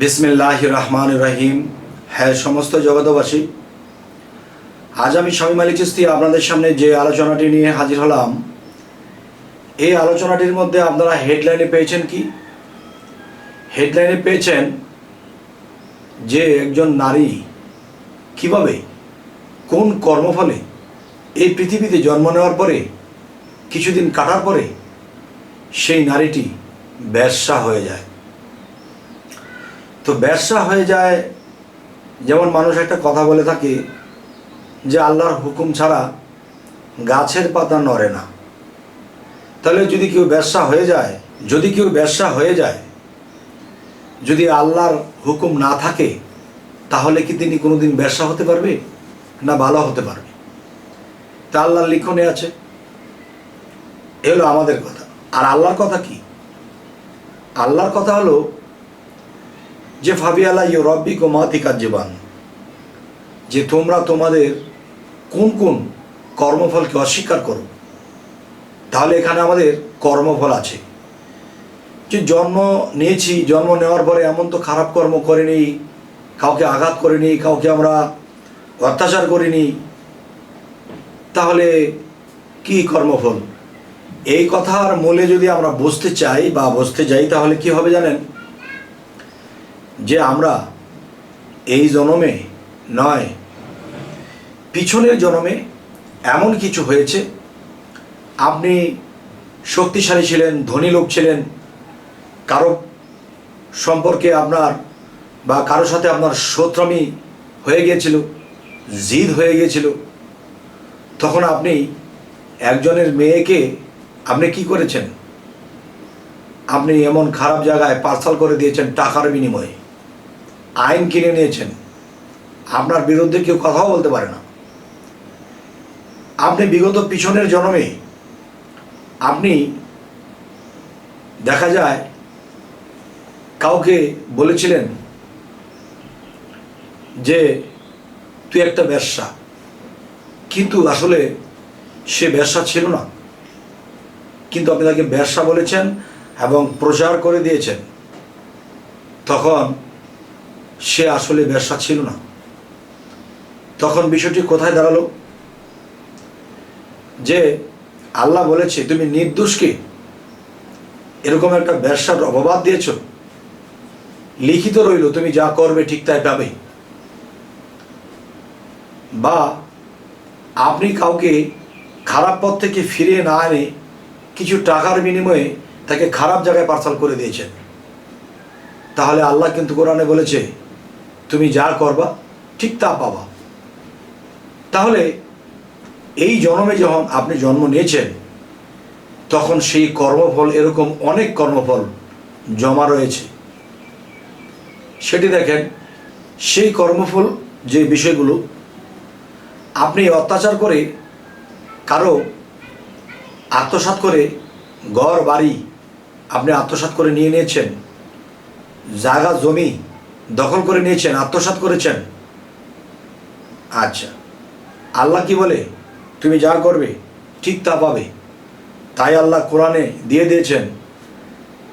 বিসমিল্লাহ রহমান রহিম হ্যাঁ সমস্ত জগতবাসী আজ আমি স্বামী মালিক চিস্তি আপনাদের সামনে যে আলোচনাটি নিয়ে হাজির হলাম, এই আলোচনাটির মধ্যে আপনারা হেডলাইনে পেয়েছেন কি? হেডলাইনে পেয়েছেন যে একজন নারী কীভাবে, কোন কর্মফলে এই পৃথিবীতে জন্ম নেওয়ার পরে, কিছুদিন কাটার পরে সেই নারীটি ব্যবসা হয়ে যায়। তো ব্যবসা হয়ে যায়। যেমন মানুষ একটা কথা বলে থাকে যে আল্লাহর হুকুম ছাড়া গাছের পাতা নড়ে না। তাহলে যদি কেউ ব্যবসা হয়ে যায়, যদি কেউ ব্যবসা হয়ে যায়, যদি আল্লাহর হুকুম না থাকে, তাহলে কি তিনি কোনোদিন ব্যবসা হতে পারবে না ভালো হতে পারবে? তা আল্লাহর লিখনে আছে। এ হলো আমাদের কথা। আর আল্লাহর কথা কি? আল্লাহর কথা হলো যে ফাবি আল্লাহ ইউ রব্বি কো মাতিকার জীবান যে তোমরা তোমাদের কোন কোন কর্মফলকে অস্বীকার করো, তাহলে এখানে আমাদের কর্মফল আছে। যে জন্ম নিয়েছি, জন্ম নেওয়ার পরে এমন তো খারাপ কর্ম করিনি, কাউকে আঘাত করিনি, কাউকে আমরা অত্যাচার করিনি, তাহলে কি কর্মফল? এই কথার মূলে যদি আমরা বুঝতে চাই বা বুঝতে যাই, তাহলে কি হবে জানেন? যে আমরা এই জনমে নয়, পিছনের জনমে এমন কিছু হয়েছে। আপনি শক্তিশালী ছিলেন, ধনী লোক ছিলেন, কারও সম্পর্কে আপনার বা কারও সাথে আপনার শত্রামি হয়ে গিয়েছিল, জিদ হয়ে গিয়েছিল। তখন আপনি একজনের মেয়েকে আপনি কি করেছেন? আপনি এমন খারাপ জায়গায় পার্সাল করে দিয়েছেন টাকার বিনিময়ে। আইন কিনে নিয়েছেন। আপনার বিরুদ্ধে কেউ কথাও বলতে পারে না। আপনি বিগত পিছনের জন্মে আপনি দেখা যায় কাউকে বলেছিলেন যে, তুই একটা ব্যবসা। কিন্তু আসলে সে ব্যবসা ছিল না। কিন্তু আপনি তাকে ব্যবসা বলেছেন এবং প্রচার করে দিয়েছেন। তখন সে আসলে ব্যবসা ছিল না। তখন বিষয়টি কোথায় দাঁড়াল? যে আল্লাহ বলেছে, তুমি নির্দোষকে এরকম একটা ব্যবসার অপবাদ দিয়েছ। লিখিত রইল, তুমি যা করবে ঠিক তাই পাবে। বা আপনি কাউকে খারাপ পথ থেকে ফিরিয়ে না এনে কিছু টাকার বিনিময়ে তাকে খারাপ জায়গায় পার্সাল করে দিয়েছেন। তাহলে আল্লাহ কিন্তু কোরআনে বলেছে তুমি যা করবা, ঠিক তা পাবা। তাহলে এই জন্মে যখন আপনি জন্ম নিয়েছেন, তখন সেই কর্মফল এরকম অনেক কর্মফল জমা রয়েছে। সেটি দেখেন, সেই কর্মফল যে বিষয়গুলো, আপনি অত্যাচার করে, কারও আত্মসাৎ করে ঘর, বাড়ি আপনি আত্মসাৎ করে নিয়ে নিয়েছেন, জায়গা, জমি দখল করে নিয়েছেন, আত্মসাৎ করেছেন। আচ্ছা আল্লাহ কি বলে? তুমি যা করবে, ঠিক তা পাবে। তাই আল্লাহ কোরআনে দিয়ে দিয়েছেন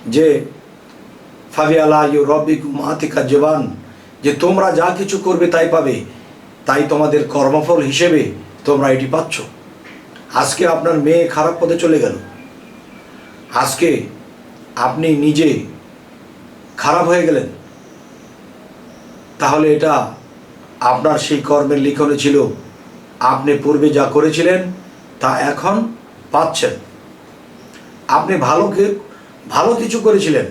যে, ফাবি আল্লাহ ইউ রব্বিক মাতিকা জবান যে তোমরা যা কিছু করবে তাই পাবে। তাই তোমাদের কর্মফল হিসেবে তোমরা এটি পাচ্ছ। আজকে আপনার মেয়ে খারাপ পথে চলে গেল। আজকে আপনি নিজে খারাপ হয়ে গেলেন। তাহলে এটা আপনার সেই কর্মের লিখনে ছিল। আপনি পূর্বে যা করেছিলেন, তা এখন পাচ্ছেন। আপনি ভালো ভালো কিছু করেছিলেন।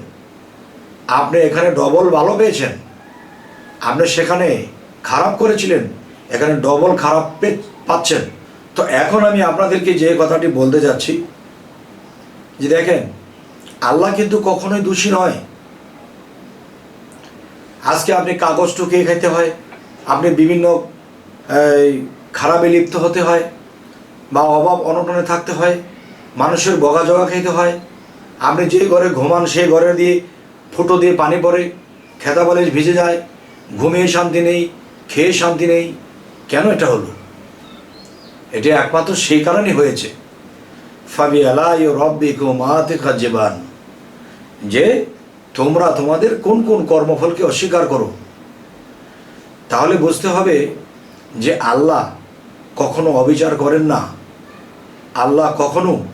আপনি এখানে ডবল ভালো পেয়েছেন। আপনি সেখানে খারাপ করেছিলেন। এখানে ডবল খারাপ পাচ্ছেন। তো এখন আমি আপনাদেরকে যে কথাটি বলতে যাচ্ছি, যে দেখেন, আল্লাহ কিন্তু কখনোই দোষী নয়। আজকে আপনি কাগজ টুকিয়ে খেতে হয়, আপনি বিভিন্ন খারাপে লিপ্ত হতে হয়, বা অভাব অনটনে থাকতে হয়, মানুষের বগা জগা খেতে হয়, আপনি যে ঘরে ঘুমান সেই ঘরে দিয়ে ফুটো দিয়ে পানি পড়ে, খেতা বালিশ ভিজে যায়, ঘুমিয়ে শান্তি নেই, খেয়ে শান্তি নেই, কেন এটা হলো? এটা একমাত্র সেই কারণেই হয়েছে। ফাবি আলাই রব্বিক মাতে জীবান যে তোমরা তোমাদের কোন কোন কর্মফলকে অস্বীকার করো? তাহলে বুঝতে হবে যে আল্লাহ কখনো অবিচার করেন না। আল্লাহ কখনো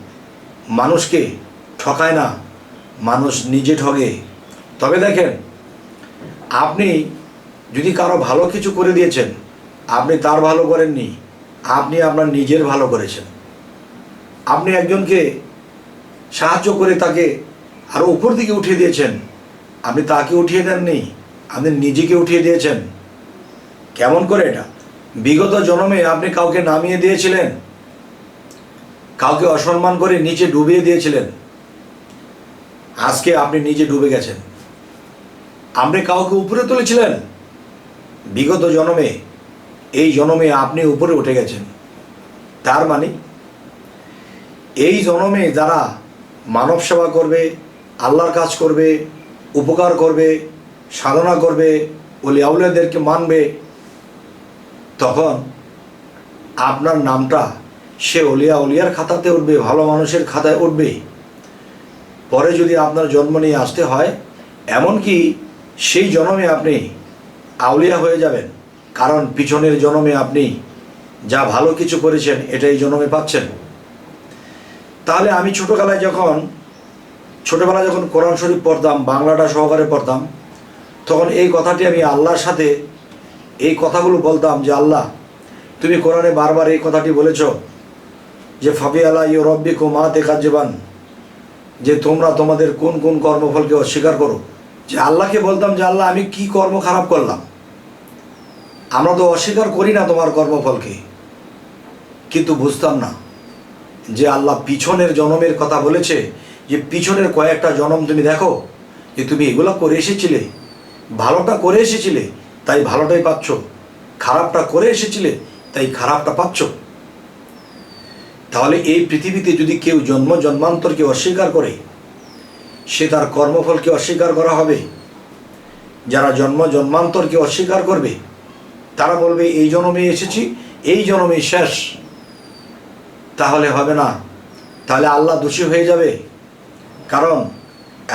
মানুষকে ঠকায় না, মানুষ নিজে ঠগে। তবে দেখেন, আপনি যদি কারও ভালো কিছু করে দিয়েছেন, আপনি তার ভালো করেননি, আপনি আপনার নিজের ভালো করেছেন। আপনি একজনকে সাহায্য করে তাকে আরও উপর দিকে উঠিয়ে দিয়েছেন আপনি তাকে উঠিয়ে দেননি, আপনি নিজেকে উঠিয়ে দিয়েছেন। কেমন করে এটা? বিগত জন্মে আপনি কাউকে নামিয়ে দিয়েছিলেন? কাউকে অসম্মান করে নিচে ডুবিয়ে দিয়েছিলেন? আজকে আপনি নিজে ডুবে গেছেন। আপনি কাউকে উপরে তুলেছিলেন? বিগত জন্মে, এই জন্মে আপনি উপরে উঠে গেছেন। তার মানে এই জন্মে যারা মানব সেবা করবে, আল্লাহর কাজ করবে উপকার করবে, সাধনা করবে, ওলি আউলিয়াদেরকে মানবে, তখন আপনার নামটা সে অলিয়া অলিয়ার খাতাতে উঠবে, ভালো মানুষের খাতায় উঠবে। পরে যদি আপনার জন্ম নিয়ে আসতে হয়, এমনকি সেই জন্মে আপনি আউলিয়া হয়ে যাবেন, কারণ পিছনের জন্মে আপনি যা ভালো কিছু করেছেন, এটাই জন্মে পাচ্ছেন। তাহলে আমি ছোটোবেলায় যখন ছোটোবেলায় যখন কোরআন শরীফ পড়তাম, বাংলাটা সহকারে পড়তাম, তখন এই কথাটি আমি আল্লাহর সাথে এই কথাগুলো বলতাম যে, আল্লাহ, তুমি কোরআনে বারবার এই কথাটি বলেছ যে ফাবি আল্লাহ ইউ রব্বি কুমাতে কাজ্যবান যে তোমরা তোমাদের কোন কোন কর্মফলকে অস্বীকার করো? যে আল্লাহকে বলতাম যে, আল্লাহ, আমি কি কর্ম খারাপ করলাম? আমরা তো অস্বীকার করি না তোমার কর্মফলকে। কিন্তু বুঝতাম না যে, আল্লাহ পিছনের জনমের কথা বলেছে যে পিছনের কয়েকটা জনম তুমি দেখো, যে তুমি এগুলো করে এসেছিলে, ভালোটা করে এসেছিলে, তাই ভালোটাই পাচ্ছ। খারাপটা করে এসেছিলে, তাই খারাপটা পাচ্ছ। তাহলে এই পৃথিবীতে যদি কেউ জন্ম জন্মান্তরকে অস্বীকার করে, সে তার কর্মফলকে অস্বীকার করা হবে। যারা জন্ম জন্মান্তরকে অস্বীকার করবে, তারা বলবে, এই জন্মে এসেছি, এই জন্মে শেষ। তাহলে হবে না। তাহলে আল্লাহ দোষী হয়ে যাবে। কারণ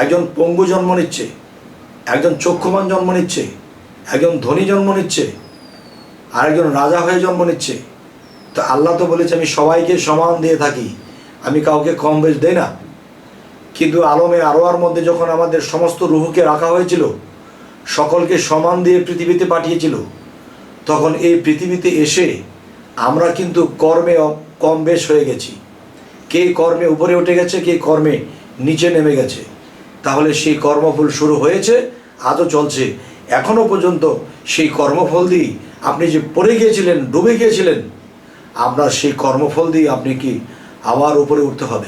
একজন পঙ্গু জন্ম নিচ্ছে, একজন চক্ষুমান জন্ম নিচ্ছে, একজন ধনী জন্ম নিচ্ছে আর একজন রাজা হয়ে জন্ম নিচ্ছে। তো আল্লাহ তো বলেছে, আমি সবাইকে সমান দিয়ে থাকি, আমি কাউকে কম বেশ দেই না। কিন্তু আলমে আরোয়ার মধ্যে যখন আমাদের সমস্ত রুহুকে রাখা হয়েছিল, সকলকে সমান দিয়ে পৃথিবীতে পাঠিয়েছিল, তখন এই পৃথিবীতে এসে আমরা কিন্তু কর্মে কম বেশ হয়ে গেছি। কে কর্মে উপরে উঠে গেছে, কে কর্মে নিচে নেমে গেছে। তাহলে সেই কর্মফল শুরু হয়েছে, আজও চলছে। এখনও পর্যন্ত সেই কর্মফল দিয়ে আপনি যে পড়ে গিয়েছিলেন, ডুবে গিয়েছিলেন আপনার সেই কর্মফল দিয়ে আপনি কি আবার উপরে উঠতে হবে?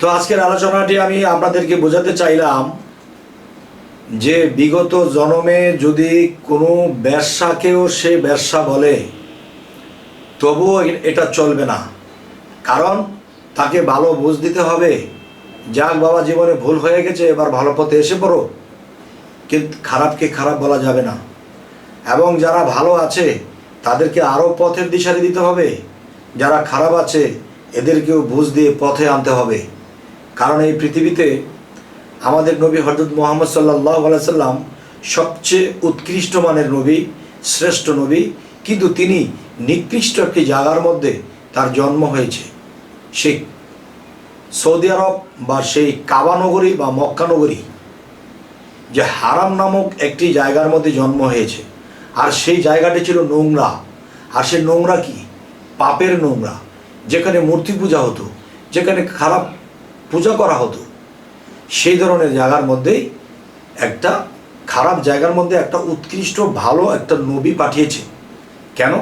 তো আজকের আলোচনাটি আমি আপনাদেরকে বোঝাতে চাইলাম যে বিগত জনমে যদি কোনো ব্যবসাকেও সে ব্যবসা বলে, তবুও এটা চলবে না। কারণ তাকে ভালো বুঝ দিতে হবে। যাক বাবা জীবনে ভুল হয়ে গেছে, এবার ভালো পথে এসে পড়ো। কিন্তু খারাপকে খারাপ বলা যাবে না। এবং যারা ভালো আছে, তাদেরকে আরও পথের দিশারি দিতে হবে। যারা খারাপ আছে, এদেরকেও বুঝ দিয়ে পথে আনতে হবে। কারণ এই পৃথিবীতে আমাদের নবী হজরত মোহাম্মদ সাল্লাহ সাল্লাম সবচেয়ে উৎকৃষ্ট মানের নবী, শ্রেষ্ঠ নবী। কিন্তু তিনি নিকৃষ্ট একটি জায়গার মধ্যে তার জন্ম হয়েছে। সেই সৌদি আরব বা সেই কাবা নগরী বা মক্কানগরী যে হারাম নামক একটি জায়গার মধ্যে জন্ম হয়েছে। আর সেই জায়গাটি ছিল নোংরা। আর সে নোংরা কি? পাপের নোংরা। যেখানে মূর্তি পূজা হতো, যেখানে খারাপ পূজা করা হতো, সেই ধরনের জায়গার মধ্যেই একটা খারাপ জায়গার মধ্যে একটা উৎকৃষ্ট, ভালো একটা নবী পাঠিয়েছে। কেন?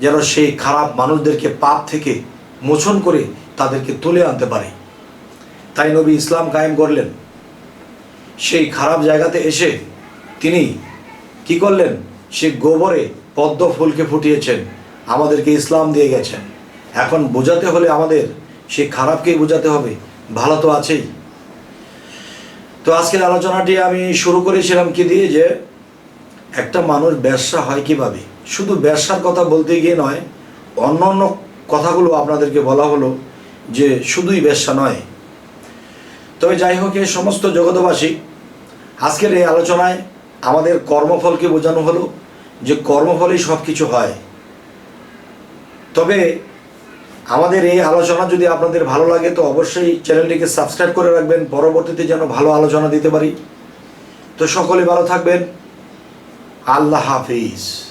যেন সেই খারাপ মানুষদেরকে পাপ থেকে মোচন করে তাদেরকে তুলে আনতে পারে। তাই নবী ইসলাম কায়েম করলেন। সেই খারাপ জায়গাতে এসে তিনি কি করলেন? সে গোবরে পদ্ম ফুলকে ফুটিয়েছেন, আমাদেরকে ইসলাম দিয়ে গেছেন। এখন বোঝাতে হলে আমাদের সে খারাপকেই বোঝাতে হবে, ভালো তো আছেই। তো আজকের আলোচনাটি আমি শুরু করেছিলাম কি দিয়ে যে একটা মানুষ ব্যবসা হয় কীভাবে? শুধু ব্যবসার কথা বলতে গিয়ে নয় অন্য অন্য কথাগুলো আপনাদেরকে বলা হলো যে শুধুই ব্যবসা নয় তবে যাই হোক এই সমস্ত জগতবাসী আজকের এই আলোচনায় আমাদের কর্মফলকে বোঝানো হলো যে কর্মফলেই সব কিছু হয়। তবে আমাদের এই আলোচনা যদি আপনাদের ভালো লাগে, তো অবশ্যই চ্যানেলটিকে সাবস্ক্রাইব করে রাখবেন। পরবর্তীতে যেন ভালো আলোচনা দিতে পারি। তো সকলে ভালো থাকবেন। আল্লাহ হাফিজ।